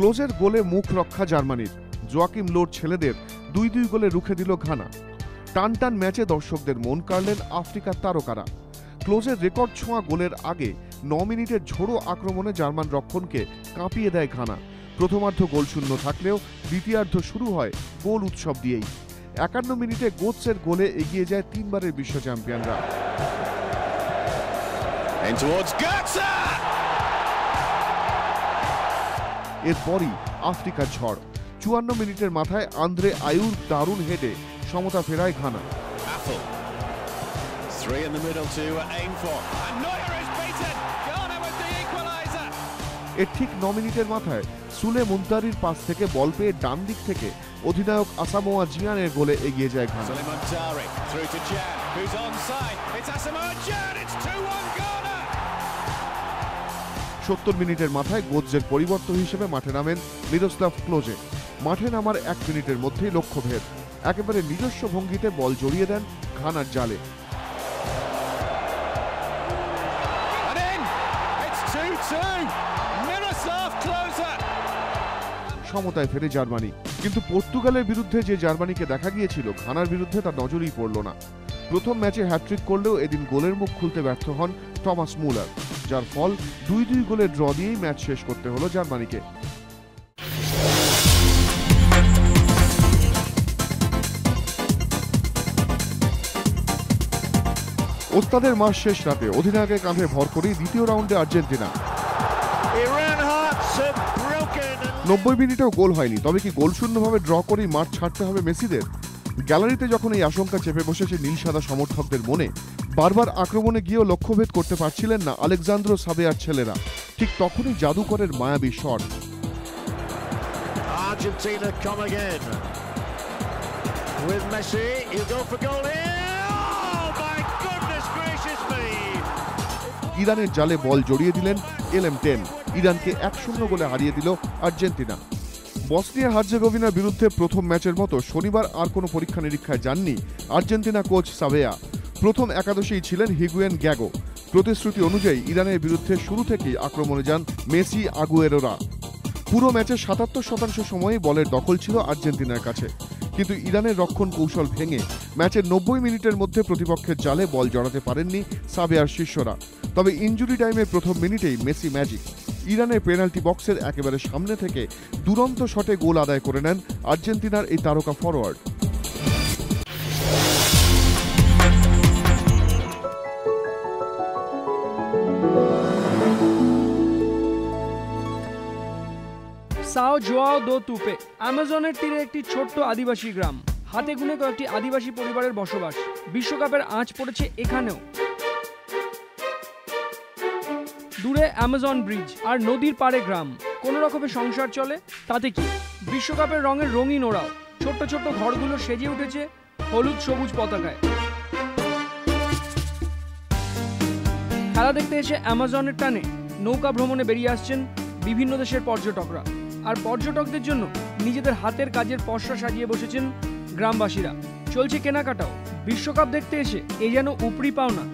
ক্লোজের গোলে মুখ রক্ষা জার্মানির। জোয়াকিম লোর ছেলেদের দুই দুই গোলে রুখে দিল ঘানা। টান টান ম্যাচে দর্শকদের মন কাড়লেন আফ্রিকার তারকারা। ক্লোজের রেকর্ড ছোঁয়া গোলের আগে ন মিনিটের ঝোড়ো আক্রমণে জার্মান রক্ষণকে কাঁপিয়ে দেয় ঘানা। প্রথমার্ধ গোল শূন্য থাকলেও দ্বিতীয়ার্ধ শুরু হয় গোল উৎসব দিয়েই। একান্ন মিনিটে গোৎসের গোলে এগিয়ে যায় তিনবারের বিশ্ব চ্যাম্পিয়নরা! এরপরই আফ্রিকার ঝড়। চুয়ান্ন মিনিটের মাথায় আন্দ্রে আয়ুর দারুণ হেডে সমতা ফেরায় ঘানা. এর ঠিক ন মিনিটের মাথায় সুলে মুন্তারির পাস থেকে বল পেয়ে ডান দিক থেকে অধিনায়ক আসামোয়া জিয়ানের গোলে এগিয়ে যায় ঘানা। সত্তর মিনিটের মাথায় গোজ্জের পরিবর্তন হিসেবে মাঠে নামেন মিরোস্লাভ ক্লোজে মাঠে নামার এক মিনিটের মধ্যেই লক্ষ্যভেদ একেবারে নিজস্ব ভঙ্গিতে বল জড়িয়ে দেন ঘানার জালে And in. It's 2-2. Miroslav Klose. সমতায় ফেরে জার্মানি কিন্তু পর্তুগালের বিরুদ্ধে যে জার্মানিকে দেখা গিয়েছিল ঘানার বিরুদ্ধে তার নজরই পড়ল না প্রথম ম্যাচে হ্যাট্রিক করলেও এদিন গোলের মুখ খুলতে ব্যর্থ হন টমাস মুলার যার ফল দুই দুই গোলে ড্র দিয়েই ম্যাচ শেষ করতে হলো জার্মানিকে ওস্তাদের মাস শেষ রাতে অধিনায়কের কাঁধে ভর করেই দ্বিতীয় রাউন্ডে আর্জেন্টিনা. নব্বই মিনিটেও গোল হয়নি তবে কি গোল শূন্যভাবে ড্র করেই মাঠ ছাড়তে হবে মেসিদের গ্যালারিতে যখন এই আশঙ্কা চেপে বসেছে নীল সাদা সমর্থকদের মনে বারবার আক্রমণে গিয়েও লক্ষ্যভেদ করতে পারছিলেন না আলেকজান্দ্রো সাবেয়ার ছেলেরা ঠিক তখনই জাদুকরের মায়াবী shot Argentina come again. With Messi, he'll go for goal here. Oh my goodness gracious me! ইরানের জালে বল জড়িয়ে দিলেন এল এম টেন ইরানকে এক শূন্য গোলে হারিয়ে দিল আর্জেন্টিনা বসনিয়া হার্জেগোভিনার বিরুদ্ধে প্রথম ম্যাচের মতো শনিবার আর কোনো পরীক্ষা নিরীক্ষায় যাননি আর্জেন্টিনা কোচ সাবেয়া প্রথম একাদশেই ছিলেন হিগুয়েন গ্যাগো। প্রতিশ্রুতি অনুযায়ী ইরানের বিরুদ্ধে শুরু থেকেই আক্রমণে যান মেসি আগুয়েরোরা। পুরো ম্যাচের সাতাত্তর শতাংশ সময়ে বলের দখল ছিল আর্জেন্টিনার কাছে। কিন্তু ইরানের রক্ষণ কৌশল ভেঙে ম্যাচের নব্বই মিনিটের মধ্যে প্রতিপক্ষের জালে বল জড়াতে পারেননি সাবেয়ার শিষ্যরা। তবে ইনজুরি টাইমের প্রথম মিনিটেই মেসি ম্যাজিক। ইরানের পেনাল্টি বক্সের একেবারে সামনে থেকে দুরন্ত শটে গোল আদায় করে নেন আর্জেন্টিনার এই তারকা ফরোয়ার্ড। সাও জোয়াও দো তুপে। অ্যামাজনের তীরে একটি ছোট্ট আদিবাসী গ্রাম। হাতে গুনে কয়েকটি আদিবাসী পরিবারের বসবাস। বিশ্বকাপের আঁচ পড়েছে এখানেও। দূরে অ্যামাজন ব্রিজ আর নদীর পাড়ে গ্রাম। কোনো রকমে সংসার চলে, তাতে কি? বিশ্বকাপের রঙের রঙিন ওরাও ছোট্ট ছোট্ট ঘরগুলো সেজে উঠেছে হলুদ সবুজ পতাকায়। খেলা দেখতে এসে অ্যামাজনের টানে নৌকা ভ্রমণে বেরিয়ে আসছেন বিভিন্ন দেশের পর্যটকরা। আর পর্যটকদের জন্য নিজেদের হাতের কাজের পশা সাজিয়ে বসেছেন গ্রামবাসীরা। চলছে কেনাকাটাও। বিশ্বকাপ দেখতে এসে এ যেন উপরি পাওনা।